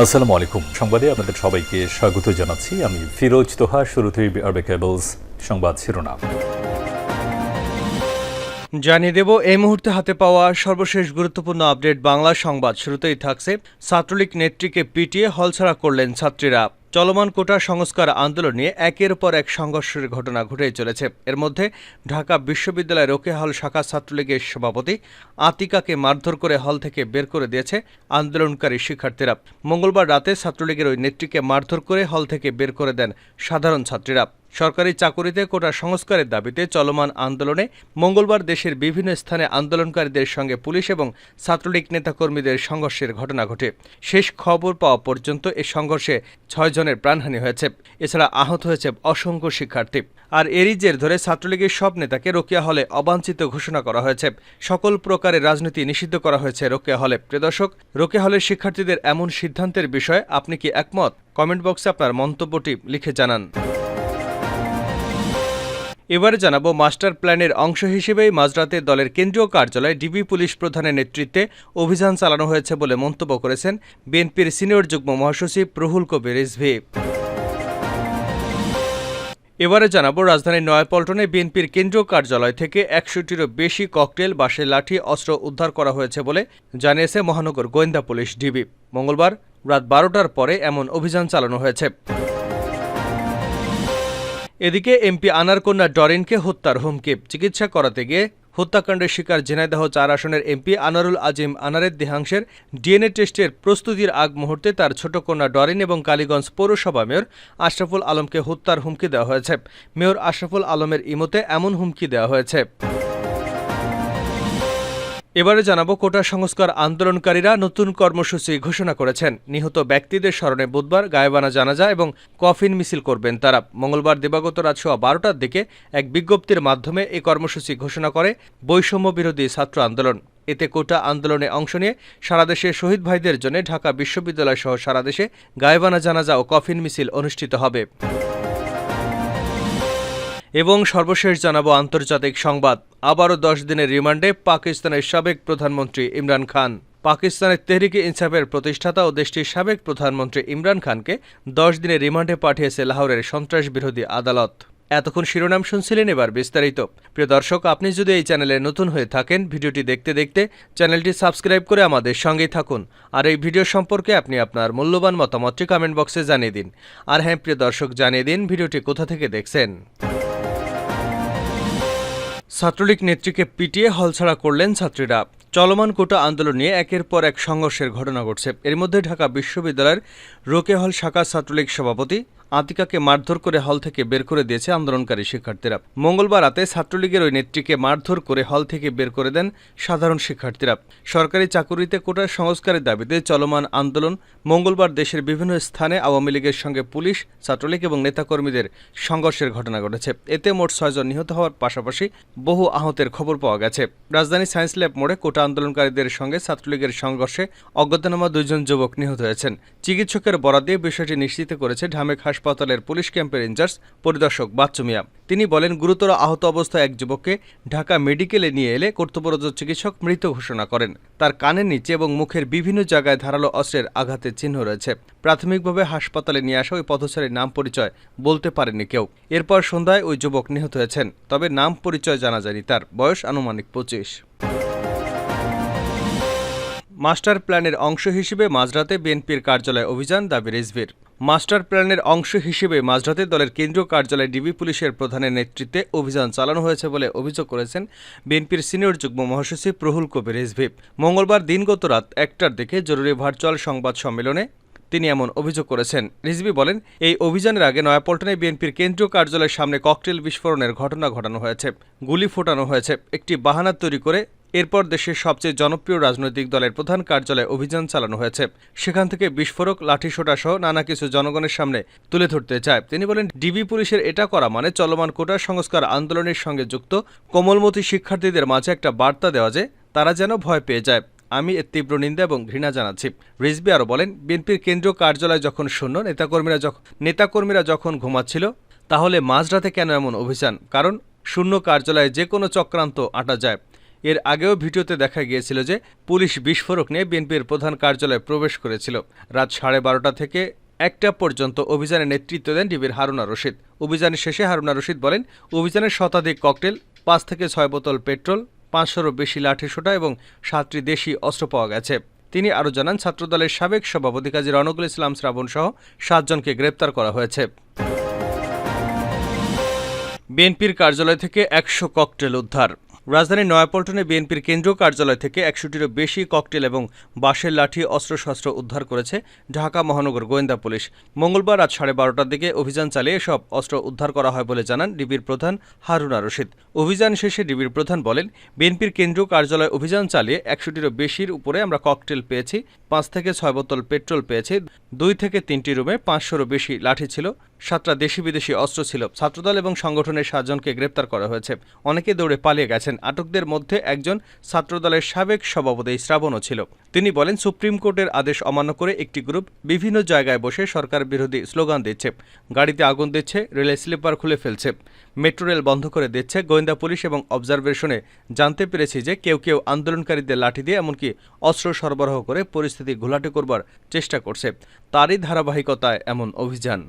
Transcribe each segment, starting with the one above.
আসসালামু আলাইকুম। সংবাদে আপনাদের সবাইকে স্বাগত জানাচ্ছি। আমি ফিরোজ তোহা, শুরুতেই আরবে কেবলস সংবাদ শিরোনাম। জানিয়ে দেব, এই মুহূর্তে হাতে পাওয়া সর্বশেষ গুরুত্বপূর্ণ আপডেট বাংলা সংবাদ। শুরুতেই থাকছে ছাত্রলীগ নেত্রীকে পিটিয়ে হলছাড়া করলেন ছাত্রীরা। চলমান কোটা সংস্কার আন্দোলন নিয়ে একের পর এক সংঘর্ষের ঘটনা ঘটেই চলেছে। এর মধ্যে ঢাকা বিশ্ববিদ্যালয় রোকে হল শাখা ছাত্রলীগের সভাপতি আতিকাকে মারধর করে হল থেকে বের করে দিয়েছে আন্দোলনকারী শিক্ষার্থীরা। মঙ্গলবার রাতে ছাত্রলীগের ওই নেত্রীকে মারধর করে হল থেকে বের করে দেন সাধারণ ছাত্রীরা। সরকারি চাকুরিতে কোটা সংস্কারের দাবিতে চলমান আন্দোলনে মঙ্গলবার দেশের বিভিন্ন স্থানে আন্দোলনকারীদের সঙ্গে পুলিশ এবং ছাত্রলীগ নেতাকর্মীদের সংঘর্ষের ঘটনা ঘটে। শেষ খবর পাওয়া পর্যন্ত এ সংঘর্ষে ছয় জনের প্রাণহানি হয়েছে। এছাড়া আহত হয়েছে অসংখ্য শিক্ষার্থী। আর এরই জের ধরে ছাত্রলীগের সব নেতাকে রোকেয়া হলে অবাঞ্ছিত ঘোষণা করা হয়েছে। সকল প্রকারের রাজনীতি নিষিদ্ধ করা হয়েছে রোকেয়া হলে। প্রিয়দর্শক রোকেয়া হলের শিক্ষার্থীদের এমন সিদ্ধান্তের বিষয়ে আপনি কি একমত? কমেন্ট বক্সে আপনার মন্তব্যটি লিখে জানান। এবারে জানাব মাস্টার প্ল্যানের অংশ হিসেবেই মাঝরাতে দলের কেন্দ্রীয় কার্যালয়ে ডিবি পুলিশ প্রধানের নেতৃত্বে অভিযান চালানো হয়েছে বলে মন্তব্য করেছেন বিএনপির সিনিয়র যুগ্ম মহাসচিব প্রহুল কবির রিজভি। এবারে জানাব রাজধানীর নয়াপল্টনে বিএনপির কেন্দ্রীয় কার্যালয় থেকে একশোটিরও বেশি ককটেল বাসের লাঠি, অস্ত্র উদ্ধার করা হয়েছে বলে জানিয়েছে মহানগর গোয়েন্দা পুলিশ ডিবি। মঙ্গলবার রাত বারোটার পরে এমন অভিযান চালানো হয়েছে। এদিকে এমপি আনারকন্যা ডরিনকে হত্যার হুমকি। চিকিৎসা করাতে গিয়ে হত্যাকাণ্ডের শিকার ঝিনাইদহ চার আসনের এমপি আনারুল আজিম আনারের দেহাংশের ডিএনএ টেস্টের প্রস্তুতির আগ মুহূর্তে তার ছোট কন্যা ডরিন এবং কালীগঞ্জ পৌরসভা মেয়র আশরাফুল আলমকে হত্যার হুমকি দেওয়া হয়েছে। মেয়র আশরাফুল আলমের ইমতে এমন হুমকি দেওয়া হয়েছে। এবারে জানাব কোটা সংস্কার আন্দোলনকারীরা নতুন কর্মসূচি ঘোষণা করেছেন। নিহত ব্যক্তিদের স্মরণে বুধবার গায়েবানা জানাজা এবং কফিন মিছিল করবেন তারা। মঙ্গলবার দিবাগত রাত সোয়া বারোটার দিকে এক বিজ্ঞপ্তির মাধ্যমে এই কর্মসূচি ঘোষণা করে বৈষম্য বিরোধী ছাত্র আন্দোলন। এতে কোটা আন্দোলনে অংশ নিয়ে সারাদেশে শহীদ ভাইদের জন্য ঢাকা বিশ্ববিদ্যালয় সহ সারাদেশে গায়েবানা জানাজা ও কফিন মিছিল অনুষ্ঠিত হবে। এবং সর্বশেষ জানাব আন্তর্জাতিক সংবাদ। আবারও দশ দিনের রিমান্ডে পাকিস্তানের সাবেক প্রধানমন্ত্রী ইমরান খান। পাকিস্তানের তেহরিকে ইনসাফের প্রতিষ্ঠাতা ও দেশটির সাবেক প্রধানমন্ত্রী ইমরান খানকে দশ দিনের রিমান্ডে পাঠিয়েছে লাহোরের সন্ত্রাস বিরোধী আদালত। এতক্ষণ শিরোনাম শুনছিলেন এবার বিস্তারিত। প্রিয় দর্শক, আপনি যদি এই চ্যানেলে নতুন হয়ে থাকেন, ভিডিওটি দেখতে দেখতে চ্যানেলটি সাবস্ক্রাইব করে আমাদের সঙ্গেই থাকুন। আর এই ভিডিও সম্পর্কে আপনি আপনার মূল্যবান মতামতটি কমেন্ট বক্সে জানিয়ে দিন। আর হ্যাঁ প্রিয় দর্শক, জানিয়ে দিন ভিডিওটি কোথা থেকে দেখছেন। ছাত্রলীগ নেত্রীকে পিটিয়ে হলছাড়া করলেন ছাত্রীরা। চলমান কোটা আন্দোলন নিয়ে একের পর এক সংঘর্ষের ঘটনা ঘটছে। এর মধ্যে ঢাকা বিশ্ববিদ্যালয়ের রোকে হল শাখা ছাত্রলীগ সভাপতি আতিকাকে মারধর করে হল থেকে বের করে দিয়েছে আন্দোলনকারী শিক্ষার্থীরা। মঙ্গলবার রাতে ছাত্রলীগের ওই নেত্রীকে মারধর করে হল থেকে বের করে দেন সাধারণ শিক্ষার্থীরা। সরকারি চাকুরিতে কোটার সংস্কারের দাবিতে চলমান আন্দোলন মঙ্গলবার দেশের বিভিন্ন স্থানে আওয়ামী লীগের সঙ্গে পুলিশ, ছাত্রলীগ এবং নেতাকর্মীদের সংঘর্ষের ঘটনা ঘটেছে। এতে মোট ছয়জন নিহত হওয়ার পাশাপাশি বহু আহতের খবর পাওয়া গেছে। রাজধানী সায়েন্স ল্যাব মোড়ে কোটা আন্দোলনকারীদের সঙ্গে ছাত্রলীগের সংঘর্ষে অজ্ঞাতনামা দুইজন যুবক নিহত হয়েছেন। চিকিৎসকের বরাদ বিষয়টি নিশ্চিত করেছে ঢামেক হাসপাতালের পুলিশ ক্যাম্পের ইনচার্জ পরিদর্শক বাচ্চু মিয়া। তিনি বলেন, গুরুতর আহত অবস্থায় এক যুবককে ঢাকা মেডিকেলে নিয়ে এলে কর্তব্যরত চিকিৎসক মৃত ঘোষণা করেন। তার কানের নিচে এবং মুখের বিভিন্ন জায়গায় ধারালো অস্ত্রের আঘাতের চিহ্ন রয়েছে। প্রাথমিকভাবে হাসপাতালে নিয়ে আসা ওই পথচারীর নাম পরিচয় বলতে পারেনি কেউ। এরপর সন্ধ্যায় ওই যুবক নিহত হয়েছেন, তবে নাম পরিচয় জানা যায়নি তার। বয়স আনুমানিক পঁচিশ। মাস্টার প্ল্যানের অংশ হিসেবে মাঝরাতে বিএনপির কার্যালয়ে অভিযান দাবি রিজভির। মাস্টার প্ল্যানের অংশ হিসেবে মাঝরাতে দলের কেন্দ্রীয় কার্যালয়ে ডিবি পুলিশের প্রধানের নেতৃত্বে অভিযান চালানো হয়েছে বলে অভিযোগ করেছেন বিএনপির সিনিয়র যুগ্ম মহাসচিব প্রহুল কবির রিজভিপ মঙ্গলবার দিনগত রাত একটার দিকে জরুরি ভার্চুয়াল সংবাদ সম্মেলনে তিনি এমন অভিযোগ করেছেন। রিজভি বলেন, এই অভিযানের আগে নয়াপল্টনে বিএনপির কেন্দ্রীয় কার্যালয়ের সামনে ককটেল বিস্ফোরণের ঘটনা ঘটানো হয়েছে, গুলি ফোটানো হয়েছে, একটি বাহানা তৈরি করে এরপর দেশের সবচেয়ে জনপ্রিয় রাজনৈতিক দলের প্রধান কার্যালয়ে অভিযান চালানো হয়েছে। সেখান থেকে বিস্ফোরক, লাঠিসোঁটা সহ নানা কিছু জনগণের সামনে তুলে ধরতে চায়। তিনি বলেন, ডিবি পুলিশের এটা করা মানে চলমান কোটা সংস্কার আন্দোলনের সঙ্গে যুক্ত কোমলমতি শিক্ষার্থীদের মাঝে একটা বার্তা দেওয়া যে তারা যেন ভয় পেয়ে যায়। আমি এর তীব্র নিন্দা এবং ঘৃণা জানাচ্ছি। রিজবি আরও বলেন, বিএনপির কেন্দ্রীয় কার্যালয় যখন শূন্য, নেতাকর্মীরা যখন নেতাকর্মীরা যখন ঘুমাচ্ছিল, তাহলে মাঝরাতে কেন এমন অভিযান? কারণ শূন্য কার্যালয়ে যে কোনো চক্রান্ত আটা যায়। এর আগেও ভিডিওতে দেখা গিয়েছিল যে, পুলিশ বিস্ফোরক নিয়ে বিএনপির প্রধান কার্যালয়ে প্রবেশ করেছিল। রাত সাড়ে বারোটা থেকে একটা পর্যন্ত অভিযানে নেতৃত্ব দেন ডিবির হারুনা রশিদ। অভিযানের শেষে হারুনা রশিদ বলেন, অভিযানের শতাধিক ককটেল, পাঁচ থেকে ছয় বোতল পেট্রোল পাঁচশোরও বেশি লাঠিসোঁটা এবং সাতটি দেশি অস্ত্র পাওয়া গেছে। তিনি আরও জানান, ছাত্রদলের সাবেক সভাপতি কাজী রনকুল ইসলাম শ্রাবণ সহ সাতজনকে গ্রেপ্তার করা হয়েছে। বিএনপির কার্যালয় থেকে একশো ককটেল উদ্ধার। রাজধানীর নয়াপল্টনে বিএনপির কেন্দ্রীয় কার্যালয় থেকে একশোটিরও বেশি ককটেল এবং বাঁশের লাঠি, অস্ত্রশস্ত্র উদ্ধার করেছে ঢাকা মহানগর গোয়েন্দা পুলিশ। মঙ্গলবার রাত সাড়ে বারোটার দিকে অভিযান চালিয়ে সব অস্ত্র উদ্ধার করা হয় বলে জানান ডিবির প্রধান হারুনা রশিদ। অভিযান শেষে ডিবির প্রধান বলেন, বিএনপির কেন্দ্রীয় কার্যালয় অভিযান চালিয়ে একশোটিরও বেশির উপরে আমরা ককটেল পেয়েছি, পাঁচ থেকে ছয় বোতল পেট্রোল পেয়েছি দুই থেকে তিনটি রুমে পাঁচশোরও বেশি লাঠি ছিল, সাতটা দেশি বিদেশি অস্ত্র ছিল। ছাত্রদল এবং সংগঠনের সাতজনকে গ্রেপ্তার করা হয়েছে। অনেকে দৌড়ে পালিয়ে গেছেন। আটকদের মধ্যে একজন ছাত্রদলের সাবেক সভাপতি শ্রাবণও ছিল। তিনি বলেন, সুপ্রিম কোর্টের আদেশ অমান্য করে একটি গ্রুপ বিভিন্ন জায়গায় বসে সরকার বিরোধী স্লোগান দিচ্ছে। গাড়িতে আগুন দিচ্ছে, রেলের স্লিপার খুলে ফেলছে। মেট্রো রেল বন্ধ করে দিচ্ছে। গোয়েন্দা পুলিশ এবং অবজারভেশনে জানতে পেরেছি যে কেউ কেউ আন্দোলনকারীদের লাঠি দিয়ে, এমনকি অস্ত্র সরবরাহ করে পরিস্থিতি ঘোলাটে করবার চেষ্টা করছে। তারই ধারাবাহিকতায় এমন অভিযান।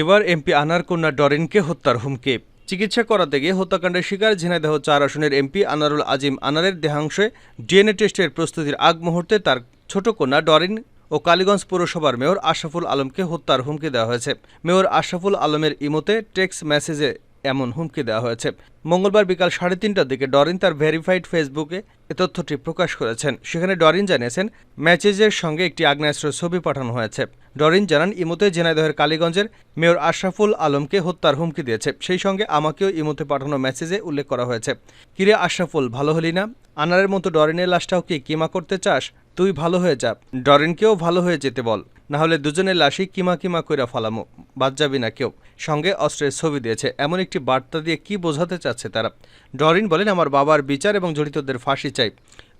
এবার এমপি আনার কন্যা ডরিনকে হত্যার হুমকি। চিকিৎসা করাতে গিয়ে হত্যাকাণ্ডের শিকার ঝিনাইদহ চার আসনের এমপি আনারুল আজিম আনারের দেহাংশে ডিএনএ টেস্টের প্রস্তুতির আগ মুহূর্তে তার ছোট কন্যা ডরিন ও কালীগঞ্জ পৌরসভার মেয়র আশরাফুল আলমকে হত্যার হুমকি দেওয়া হয়েছে। মেয়র আশরাফুল আলমের ইমোতে টেক্সট মেসেজে এমন হুমকি দেওয়া হয়েছে। মঙ্গলবার বিকাল সাড়ে তিনটার দিকে ডরিন তার ভেরিফাইড ফেসবুকে এ তথ্যটি প্রকাশ করেছেন। সেখানে ডরিন জানিয়েছেন, ম্যাচেজের সঙ্গে একটি আগ্নেয়াস্ত্র ছবি পাঠানো হয়েছে। ডরিন জানান, ইমোতে জেনাইদহের কালীগঞ্জের মেয়র আশরাফুল আলমকে হত্যার হুমকি দিয়েছে। সেই সঙ্গে আমাকেও ইমোতে পাঠানো মেসেজে উল্লেখ করা হয়েছে। কিরে আশরাফুল, ভালো হলি না? আনারের মতো ডরিনের লাশটাও কি কিমা করতে চাস? তুই ভালো হয়ে যা। ডরিনকেও ভালো হয়ে যেতে বল। না হলে দুজনের লাশই কিমা কিমা কইরা ফালামো। বাদ যাবি না কেউ। সঙ্গে অস্ত্রের ছবি দিয়েছে। এমন একটি বার্তা দিয়ে কি বোঝাতে চাচ্ছে তারা? ডরিন বলেন, আমার বাবার বিচার এবং জড়িতদের ফাঁসি চাই।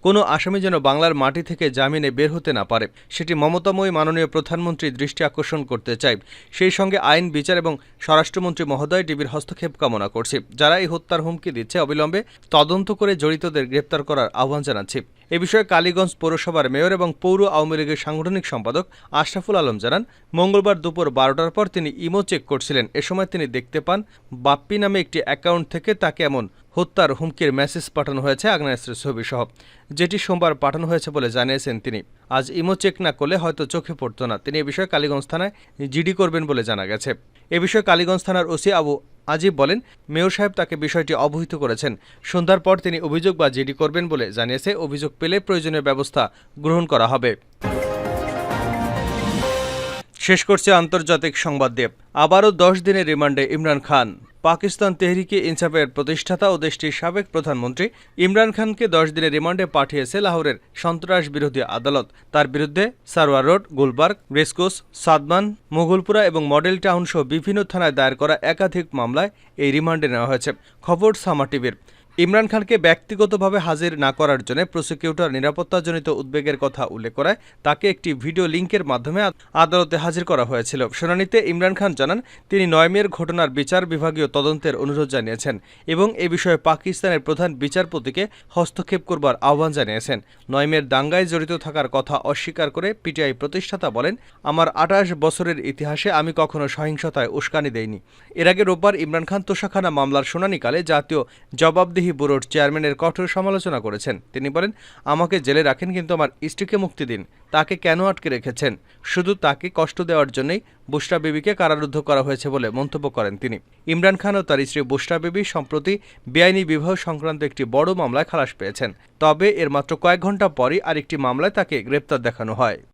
কোনো আসামি যেন বাংলার মাটি থেকে জামিনে বের হতে না পারে। সেটি মমতাময়ী মাননীয় প্রধানমন্ত্রীর দৃষ্টি আকর্ষণ করতে চাই। সেই সঙ্গে আইন, বিচার এবং স্বরাষ্ট্রমন্ত্রী মহোদয় ডিবির হস্তক্ষেপ কামনা করছি। যারা এই হত্যার হুমকি দিচ্ছে, অবিলম্বে তদন্ত করে জড়িতদের গ্রেপ্তার করার আহ্বান জানাচ্ছি। এ বিষয়ে কালীগঞ্জ পৌরসভার মেয়র এবং পৌর আওয়ামী লীগের সাংগঠনিক সম্পাদক আশরাফুল আলম জানান, মঙ্গলবার দুপুর বারোটার পর তিনি ইমো চেক করছিলেন। এ সময় তিনি দেখতে পান, বাপ্পি নামে একটি অ্যাকাউন্ট থেকে তাকে এমন হত্যার হুমকির মেসেজ পাঠানো হয়েছে আগ্নেয়াস্ত্রের ছবি সহ যেটি সোমবার পাঠানো হয়েছে বলে জানিয়েছেন তিনি। আজ ইমো চেক না করলে হয়তো চোখে পড়ত না। তিনি এ বিষয়ে কালীগঞ্জ থানায় জিডি করবেন বলে জানা গেছে। এ বিষয়ে কালীগঞ্জ থানার ওসি আবু আজিব বলেন, মেয়র সাহেব তাকে বিষয়টি অবহিত করেছেন। সন্ধ্যার পর তিনি অভিযোগ বা জিডি করবেন বলে জানিয়েছে, অভিযোগ পেলে প্রয়োজনীয় ব্যবস্থা গ্রহণ করা হবে। শেষ করছে আন্তর্জাতিক সংবাদ দেব। আবারও দশ দিনের রিমান্ডে ইমরান খান। পাকিস্তান তেহরিকে ইনসাফের প্রতিষ্ঠাতা ও দেশটির সাবেক প্রধানমন্ত্রী ইমরান খানকে দশ দিনের রিমান্ডে পাঠিয়েছে লাহোরের সন্ত্রাস বিরোধী আদালত। তার বিরুদ্ধে সারোয়ার রোড, গুলবার্গ, রেসকোস, সাদমান মোগলপুরা এবং মডেল টাউন সহ বিভিন্ন থানায় দায়ের করা একাধিক মামলায় এই রিমান্ডে নেওয়া হয়েছে। খবর সামা টিভির। ইমরান খানকে ব্যক্তিগতভাবে হাজির না করার জন্য প্রসিকিউটর নিরাপত্তাজনিত উদ্বেগের কথা উল্লেখ করায় তাকে একটি ভিডিও লিঙ্কের মাধ্যমে আদালতে হাজির করা হয়েছিল। শুনানিতে ইমরান খান জানান, তিনি নয়মের ঘটনার বিচার বিভাগীয় তদন্তের অনুরোধ জানিয়েছেন এবং এ বিষয়ে পাকিস্তানের প্রধান বিচারপতিকে হস্তক্ষেপ করবার আহ্বান জানিয়েছেন। নয়মের দাঙ্গায় জড়িত থাকার কথা অস্বীকার করে পিটিআই প্রতিষ্ঠাতা বলেন, আমার আঠাশ বছরের ইতিহাসে আমি কখনো সহিংসতায় উস্কানি দেইনি। এর আগে রোববার ইমরান খান তোষাখানা মামলার শুনানিকালে জাতীয় জবাবদিহি ব্যুরোর চেয়ারম্যানের কঠোর সমালোচনা করেছেন। তিনি বলেন, আমাকে জেলে রাখেন কিন্তু আমার স্ত্রীকে মুক্তি দিন। তাকে কেন আটকে রেখেছেন? শুধু তাকে কষ্ট দেওয়ার জন্যই বুশরা বিবিকে কারারুদ্ধ করা হয়েছে বলে মন্তব্য করেন তিনি। ইমরান খান ও তার স্ত্রী বুশরা বিবি সম্প্রতি বেআইনি বিবাহ সংক্রান্ত একটি বড় মামলায় খালাস পেয়েছেন। তবে এর মাত্র কয়েক ঘণ্টা পরই আরেকটি মামলায় তাকে গ্রেপ্তার দেখানো হয়।